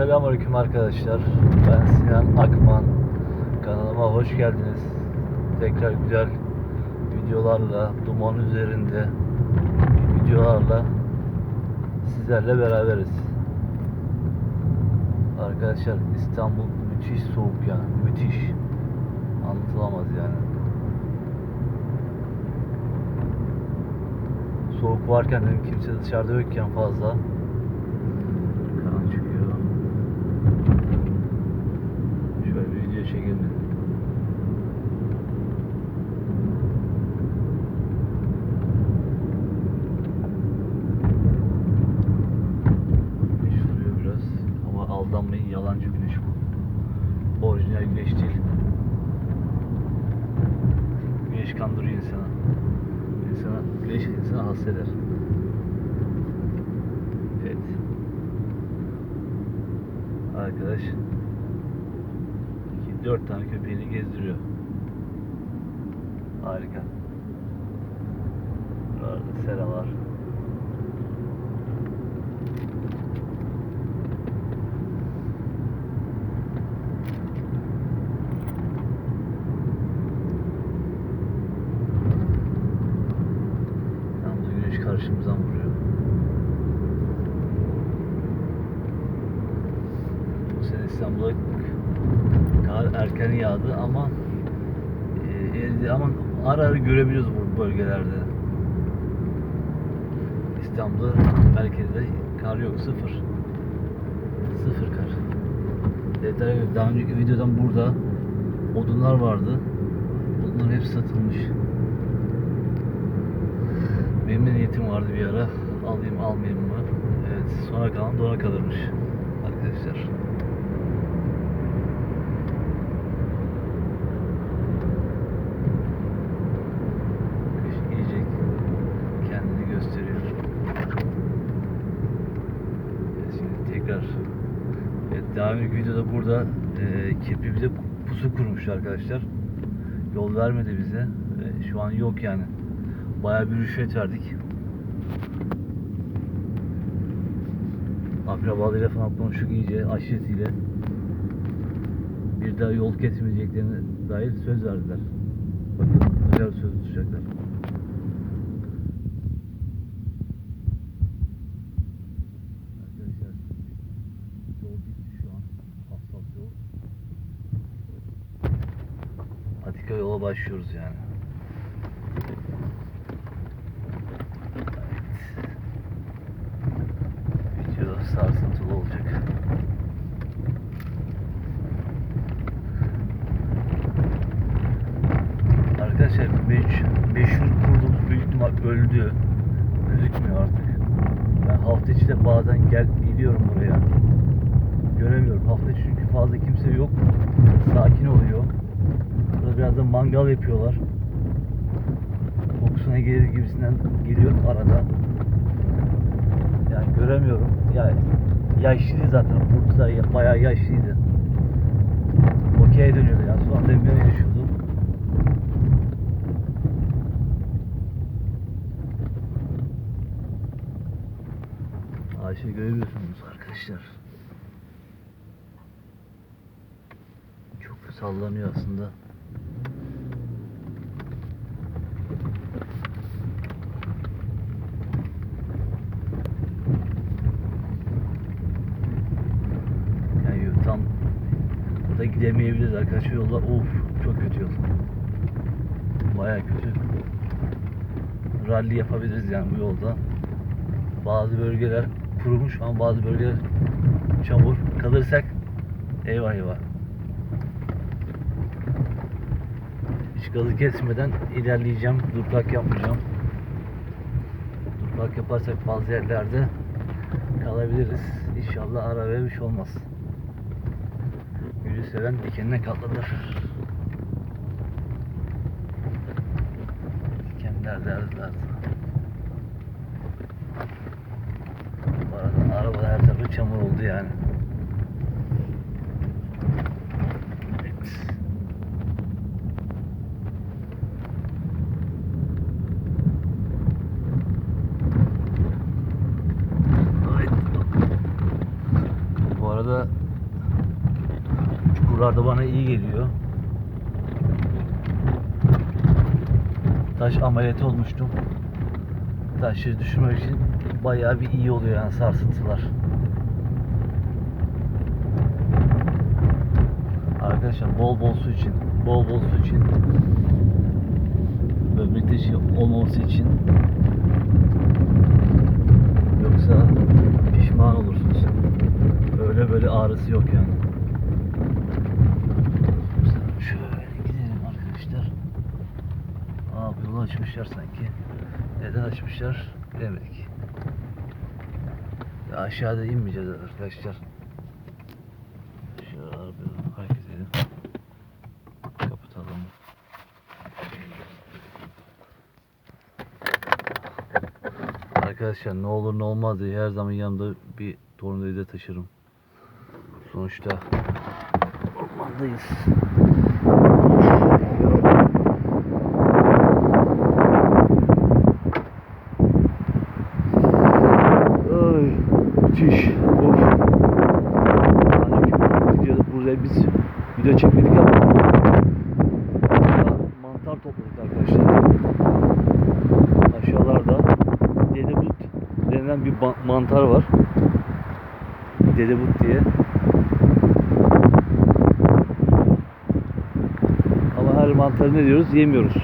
Selamünaleyküm arkadaşlar. Ben Sinan Akman. Kanalıma hoş geldiniz. Tekrar güzel videolarla, duman üzerinde videolarla sizlerle beraberiz. Arkadaşlar İstanbul müthiş soğuk yani. Müthiş. Anlatılamaz yani. Soğuk varken dedim kimse dışarıda yokken fazla. Karan çıkıyor. Şöyle bir video çekelim. dedim. Güneş vuruyor biraz ama aldanmayın yalancı güneş bu. Orijinal güneş değil. Güneş kandırıyor insanı. İnsana, güneş insanı hasta eder. Evet. Arkadaş iki, dört tane köpeğini gezdiriyor. Harika. Burada karşımızdan vuruyor. Bu sene İstanbul'a kar erken yağdı ama e, ama ara ara görebiliyoruz bu bölgelerde. İstanbul'da merkezde kar yok sıfır. Sıfır kar. Detay. Daha önceki videodan burada odunlar vardı. Odunların hepsi satılmış. Benim de niyetim vardı bir ara. Alayım almayayım mı? Evet sonra kalan dona kalırmış. Arkadaşlar. Tekrar Evet, daha önceki videoda burada e, kirpi bize pusu kurmuş arkadaşlar. Yol vermedi bize. Ve şu an yok yani. Bayağı bir rüşvet verdik. Akrabalarıyla falan konuştuk iyice aşiretiyle. Bir daha yol kesmeyeceklerine dair söz verdiler. Bakın güzel söz tutacaklar. Atika yola başlıyoruz yani. Video sarsıntılı olacak. Arkadaşlar meş, meşhur kurduğumuz büyük ihtimal öldü. Gözükmüyor artık. Ben hafta içi de bazen gel gidiyorum buraya. Göremiyorum. Hafta içi çünkü fazla kimse yok. Sakin oluyor. Burada biraz da mangal yapıyorlar. Kokusuna gelir gibisinden geliyorum arada. Yani göremiyorum. Ya yaşlıydı zaten. Burada ya- bayağı yaşlıydı. Okey dönüyordu yani. Sonra demire yaşıyordu. Ayşe görebiliyorsunuz arkadaşlar. Çok sallanıyor aslında. Yani yol tam da gidemeyebiliriz arkadaşlar yolda. Of çok kötü yol. Baya kötü. Rally yapabiliriz yani bu yolda. Bazı bölgeler kurumuş ama bazı bölgeler çamur. Kalırsak eyvah eyvah. Hiç gazı kesmeden ilerleyeceğim. Durklak yapmayacağım. Durklak yaparsak bazı yerlerde kalabiliriz. İnşallah bir şey olmaz. Seven dikenine katlanır. Dikenler derler. Bu arada araba her tarafı çamur oldu yani. Evet. arada Buralarda bana iyi geliyor. Taş ameliyat olmuştum. Taşı düşürmek için bayağı bir iyi oluyor yani sarsıntılar. Arkadaşlar bol bol su için, bol bol su için böbrekte şey olmaması için yoksa pişman olursunuz. Öyle böyle ağrısı yok yani. Şöyle gidelim arkadaşlar. Aa bu yolu açmışlar sanki. Neden açmışlar bilemedik. Ya aşağıda inmeyeceğiz arkadaşlar. Şöyle bir hareket. Kapatalım. Arkadaşlar ne olur ne olmaz diye her zaman yanımda bir tornavida taşırım. Sonuçta ormandayız. Ay, müthiş. Of. Yani videoda buraya biz video çekmedik ama mantar topladık arkadaşlar. Aşağılarda dedebut denilen bir mantar var. Dedebut diye. Ama her mantarı ne diyoruz? Yemiyoruz.